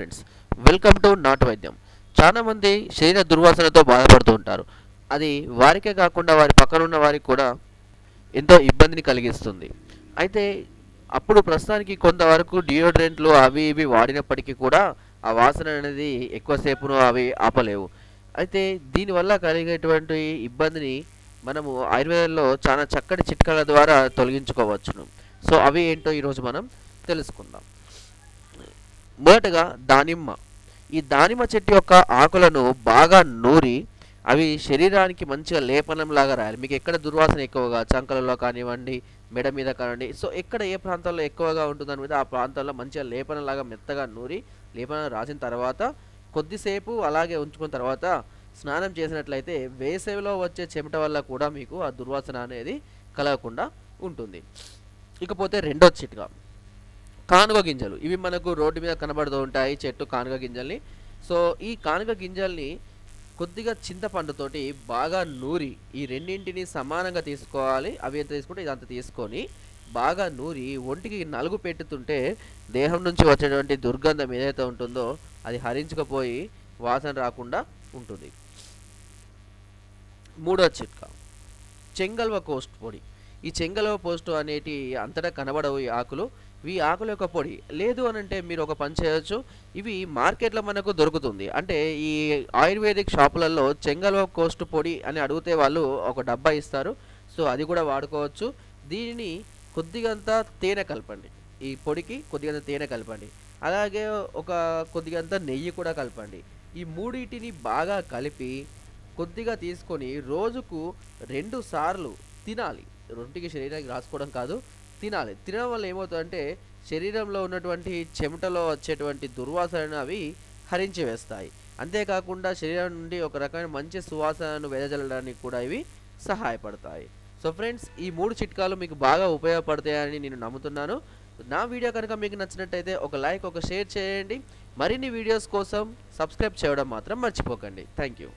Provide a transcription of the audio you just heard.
Friends welcome to నాటు వైద్యం చాలామంది శరీర దుర్వాసనతో బాధపడుతూ ఉంటారు. అది వారికే కాకుండా వారి పక్కన ఉన్న వారికి కూడా ఎంతో ఇబ్బందిని కలిగిస్తుంది. అయితే అప్పుడు ప్రస్తుతానికి కొంతవరకు డియోడ్రెంట్లు అవి ఇవి వాడినప్పటికీ కూడా ఆ వాసన అనేది ఎక్కువసేపును అవి ఆపలేవు. అయితే దీనివల్ల కలిగేటువంటి ఇబ్బందిని మనము ఆయుర్వేదంలో చాలా చక్కటి చిట్కాల ద్వారా తొలగించుకోవచ్చును. సో అవి ఏంటో ఈరోజు మనం తెలుసుకుందాం. మొదటగా దానిమ్మ. ఈ దానిమ్మ చెట్టు యొక్క ఆకులను బాగా నూరి అవి శరీరానికి మంచిగా లేపనంలాగా రాయాలి. మీకు ఎక్కడ దుర్వాసన ఎక్కువగా చంకలలో కానివ్వండి మెడ మీద కానివ్వండి సో ఎక్కడ ఏ ప్రాంతంలో ఎక్కువగా ఉంటుందని మీద ఆ ప్రాంతంలో మంచిగా లేపనంలాగా మెత్తగా నూరి లేపనం రాసిన తర్వాత కొద్దిసేపు అలాగే ఉంచుకున్న తర్వాత స్నానం చేసినట్లయితే వేసవిలో వచ్చే చెమట వల్ల కూడా మీకు ఆ దుర్వాసన అనేది కలగకుండా ఉంటుంది. ఇకపోతే రెండో చిట్కా. కానుగ గింజలు. ఇవి మనకు రోడ్డు మీద కనబడుతూ ఉంటాయి చెట్టు కానుగ గింజల్ని. సో ఈ కానుగ గింజల్ని కొద్దిగా చింతపండుతోటి బాగా నూరి ఈ రెండింటిని సమానంగా తీసుకోవాలి. అవి ఎంత తీసుకుంటే ఇదంతా తీసుకొని బాగా నూరి ఒంటికి నలుగు పెట్టుతుంటే దేహం నుంచి వచ్చేటువంటి దుర్గంధం ఏదైతే ఉంటుందో అది హరించుకుపోయి వాసన రాకుండా ఉంటుంది. మూడో చిట్కా. చెంగల్వ కోస్ట్ పొడి. ఈ చెంగల్వ పోస్ట్ అనేటి అంతటా కనబడవు ఈ ఆకులు. ఈ ఆకుల యొక్క పొడి. లేదు అని అంటే మీరు ఒక పని చేయవచ్చు ఇవి మార్కెట్లో మనకు దొరుకుతుంది. అంటే ఈ ఆయుర్వేదిక్ షాపులలో చెంగల్ కోస్ట్ పొడి అని అడిగితే వాళ్ళు ఒక డబ్బా ఇస్తారు. సో అది కూడా వాడుకోవచ్చు. దీనిని కొద్దిగంత తేనె కలపండి. ఈ పొడికి కొద్దిగంత తేనె కలపండి. అలాగే ఒక కొద్దిగంత నెయ్యి కూడా కలపండి. ఈ మూడింటిని బాగా కలిపి కొద్దిగా తీసుకొని రోజుకు రెండు సార్లు తినాలి. రొంటికి శరీరానికి రాసుకోవడం కాదు. తినాలి. తినడం వల్ల ఏమవుతుందంటే శరీరంలో ఉన్నటువంటి చెమటలో వచ్చేటువంటి దుర్వాసనను అవి హరించి వేస్తాయి. అంతేకాకుండా శరీరం నుండి ఒక రకమైన మంచి సువాసనను వెదజల్లడానికి కూడా ఇవి సహాయపడతాయి. సో ఫ్రెండ్స్ ఈ మూడు చిట్కాలు మీకు బాగా ఉపయోగపడతాయని నేను నమ్ముతున్నాను. నా వీడియో కనుక మీకు నచ్చినట్టయితే ఒక లైక్ ఒక షేర్ చేయండి. మరిన్ని వీడియోస్ కోసం సబ్స్క్రైబ్ చేయడం మాత్రం మర్చిపోకండి. Thank you.